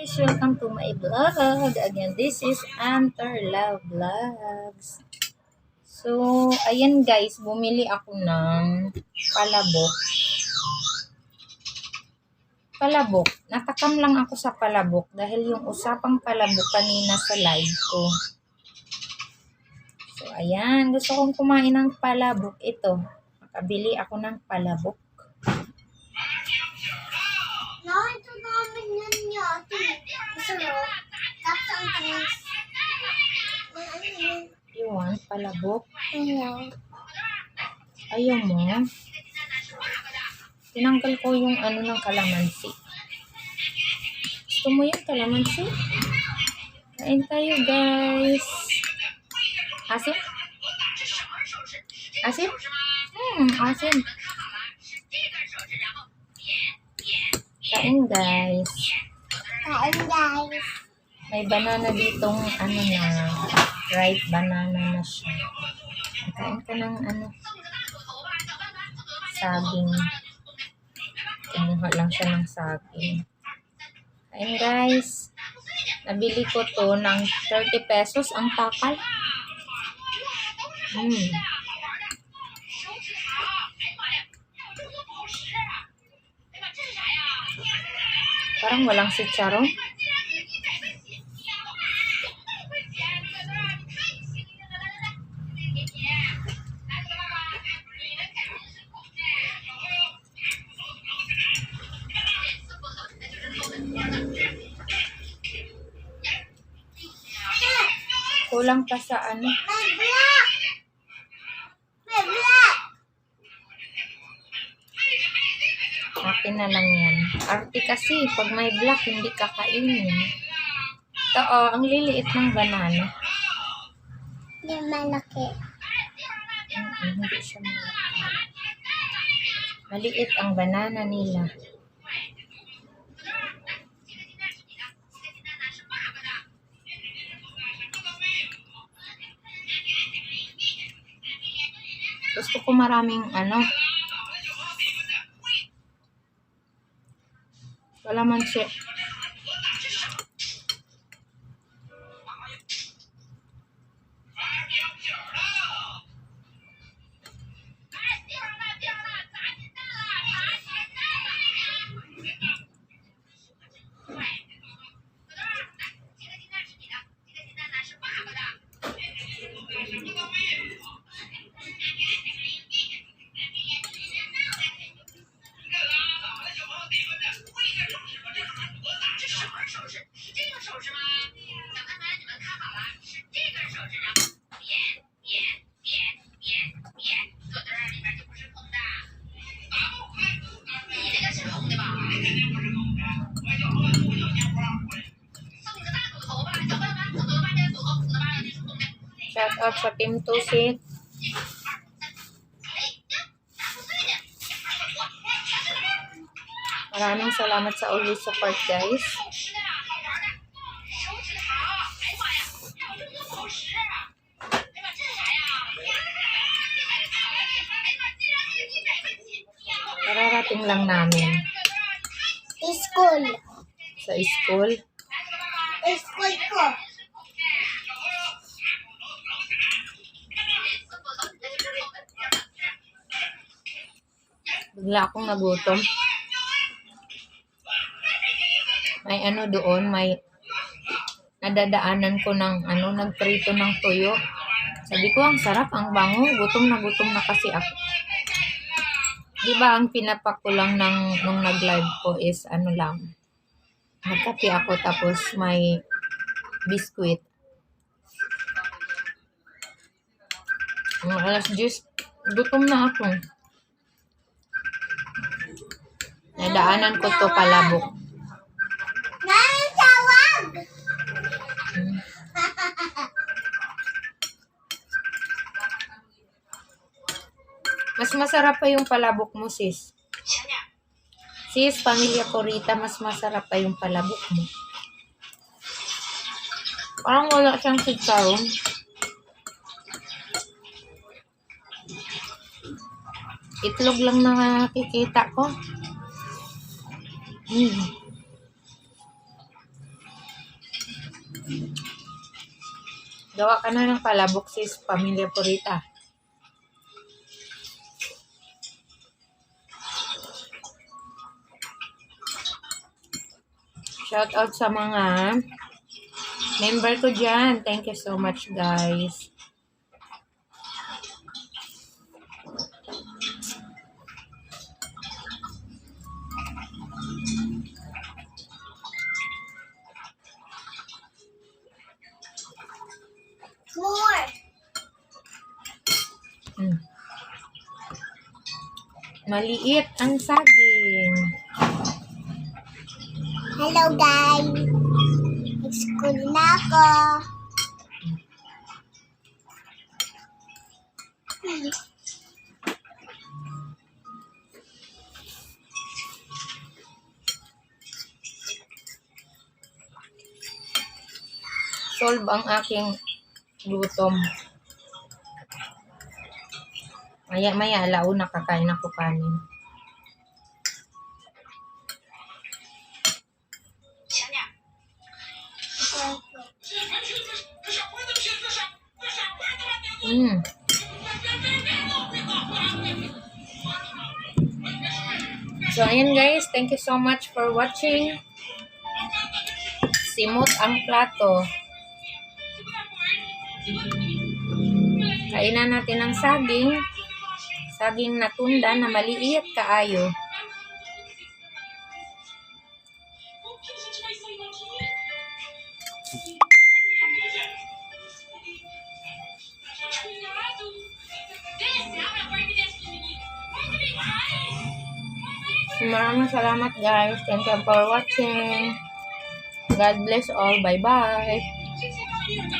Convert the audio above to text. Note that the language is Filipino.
guys, welcome to my vlog. Again, this is Antar Love Vlogs. So, ayan guys, bumili ako ng palabok. Palabok. Natakam lang ako sa palabok dahil yung usapang palabok kanina sa live ko. So, ayan. Gusto kong kumain ng palabok. Ito. Makabili ako ng palabok. Nakita namin yan yati. Masarap. Tapos ang tamis. Ano yun? You want palabok? Ano? Ayaw mo? Tinanggal ko yung ano ng kalamansi. Gusto mo yung kalamansi? Kain tayo, guys. Asin? Asin? Hmm, asin. Kain, guys. Kain guys. May banana ditong ano na, ripe banana na siya. Kain ka ng ano, saging. Kumuha lang siya ng saging. Kain guys. Nabili ko to ng 30 pesos ang takal. Hmm. Parang walang sitsaron. Kulang pa sa ano. Akin na lang yan. Arte kasi, pag may black, hindi kakainin. Ito, oh, ang liliit ng banana. Yung malaki. Hindi siya malaki. Maliit ang banana nila. Gusto ko maraming ano. Kalamansi. Shout out sa Team Tusit. Maraming salamat sa always support guys. Kararating lang namin School. sa school. School ko. Bigla akong nagutom. May ano doon, may nadadaanan ko ng ano, nagprito ng tuyo. Sabi ko, ang sarap, ang bango. Gutom na gutom na kasi ako. Di ba ang pinapakulang ng nung nag-live ko is ano lang. Nagkape ako tapos may biskuit. Alas 10, gutom na ako. Nadaanan ko to palabok. Nang tawag! Hmm. Mas masarap pa yung palabok mo, sis. Sis, pamilya ko Rita, mas masarap pa yung palabok mo. Parang wala siyang sitsaron. Itlog lang na nakikita ko. Hmm. Gawa ka na ng palabok sis, pamilya Purita. Shout out sa mga member ko dyan. Thank you so much guys. More. Mm. Maliit ang saging. Hello guys. School na ako. Hmm. Solve ang aking gutom. Maya maya alauna kakain ako kanin. Mm. So, ayan guys. Thank you so much for watching. Simot ang plato. Kainan natin ng saging. Saging na tunda na maliit kaayo. Maraming salamat guys. Thank you for watching. God bless all. Bye-bye.